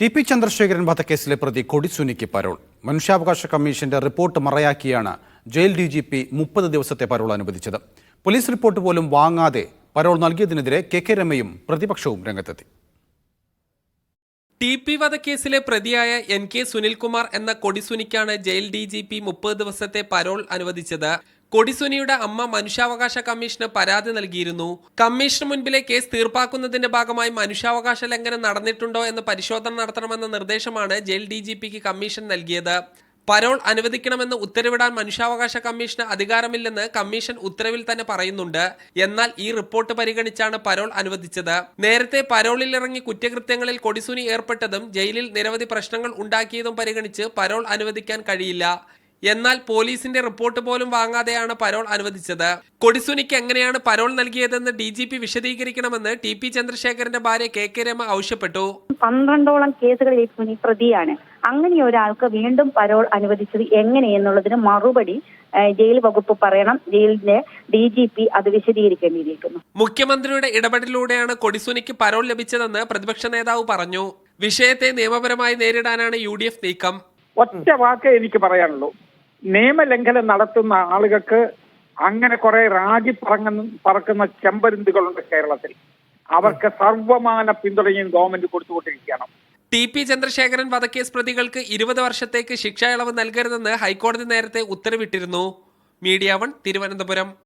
T P Chandrasekharan വധക്കേസിലെ പ്രതി കൊടിസുനിക്ക് parole. മനുഷ്യാവകാശ കമ്മീഷന്റെ റിപ്പോർട്ട് മറയാക്കിയാണ് ജയിൽ ഡി ജി പി മുപ്പത് ദിവസത്തെ പരോൾ അനുവദിച്ചത്. പോലീസ് റിപ്പോർട്ട് പോലും വാങ്ങാതെ പരോൾ നൽകിയതിനെതിരെ കെ കെ രമയും പ്രതിപക്ഷവും രംഗത്തെത്തി. ടി പി വധക്കേസിലെ പ്രതിയായ എൻ കെ സുനിൽകുമാർ എന്ന കൊടിസുനിക്കാണ് ജയിൽ ഡി ജി പി മുപ്പത് ദിവസത്തെ പരോൾ അനുവദിച്ചത്. കൊടിസുനിയുടെ അമ്മ മനുഷ്യാവകാശ കമ്മീഷന് പരാതി നൽകിയിരുന്നു. കമ്മീഷന് മുൻപിലെ കേസ് തീർപ്പാക്കുന്നതിന്റെ ഭാഗമായി മനുഷ്യാവകാശ ലംഘനം നടന്നിട്ടുണ്ടോ എന്ന് പരിശോധന നടത്തണമെന്ന നിർദ്ദേശമാണ് ജയിൽ ഡി ജി പിക്ക് കമ്മീഷൻ നൽകിയത്. പരോൾ അനുവദിക്കണമെന്ന് ഉത്തരവിടാൻ മനുഷ്യാവകാശ കമ്മീഷന് അധികാരമില്ലെന്ന് കമ്മീഷൻ ഉത്തരവിൽ തന്നെ പറയുന്നുണ്ട്. എന്നാൽ ഈ റിപ്പോർട്ട് പരിഗണിച്ചാണ് പരോൾ അനുവദിച്ചത്. നേരത്തെ പരോളിൽ ഇറങ്ങി കുറ്റകൃത്യങ്ങളിൽ കൊടിസുനി ഏർപ്പെട്ടതും ജയിലിൽ നിരവധി പ്രശ്നങ്ങൾ ഉണ്ടാക്കിയതും പരിഗണിച്ച് പരോൾ അനുവദിക്കാൻ കഴിയില്ല. എന്നാൽ പോലീസിന്റെ റിപ്പോർട്ട് പോലും വാങ്ങാതെയാണ് പരോൾ അനുവദിച്ചത്. കൊടിസുനിക്ക് എങ്ങനെയാണ് പരോൾ നൽകിയതെന്ന് ഡി ജി പി വിശദീകരിക്കണമെന്ന് ടി പി ചന്ദ്രശേഖരന്റെ ഭാര്യ കെ കെ രമ ആവശ്യപ്പെട്ടു. പന്ത്രണ്ടോളം കേസുകളിൽ സുനി പ്രതിയാണ്. അങ്ങനെ ഒരാൾക്ക് വീണ്ടും പരോൾ അനുവദിച്ചത് എങ്ങനെയെന്നുള്ളതിന് മറുപടി ജയിൽ വകുപ്പ് പറയണം. ജയിലിന്റെ ഡി ജി പി അത് വിശദീകരിക്കേണ്ടിയിരിക്കുന്നു. മുഖ്യമന്ത്രിയുടെ ഇടപെടലിലൂടെയാണ് കൊടിസുനിക്ക് പരോൾ ലഭിച്ചതെന്ന് പ്രതിപക്ഷ നേതാവ് പറഞ്ഞു. വിഷയത്തെ നിയമപരമായി നേരിടാനാണ് യു ഡി എഫ് നീക്കം. ഒറ്റ വാക്കേ എനിക്ക് പറയാനുള്ളൂ. നിയമലംഘനം നടത്തുന്ന ആളുകൾക്ക് അങ്ങനെ കുറെ റാഗി പറങ്ങുന്ന പറക്കുന്ന ചെമ്പരുന്തുകളുണ്ട് കേരളത്തിൽ. അവർക്ക് സർവമാന പിന്തുണയും ഗവൺമെന്റ് കൊടുത്തുകൊണ്ടിരിക്കുകയാണ്. ടി പി ചന്ദ്രശേഖരൻ വധക്കേസ് പ്രതികൾക്ക് ഇരുപത് വർഷത്തേക്ക് ശിക്ഷ ഇളവ് നൽകരുതെന്ന് ഹൈക്കോടതി നേരത്തെ ഉത്തരവിട്ടിരുന്നു. Media one Thiruvananthapuram.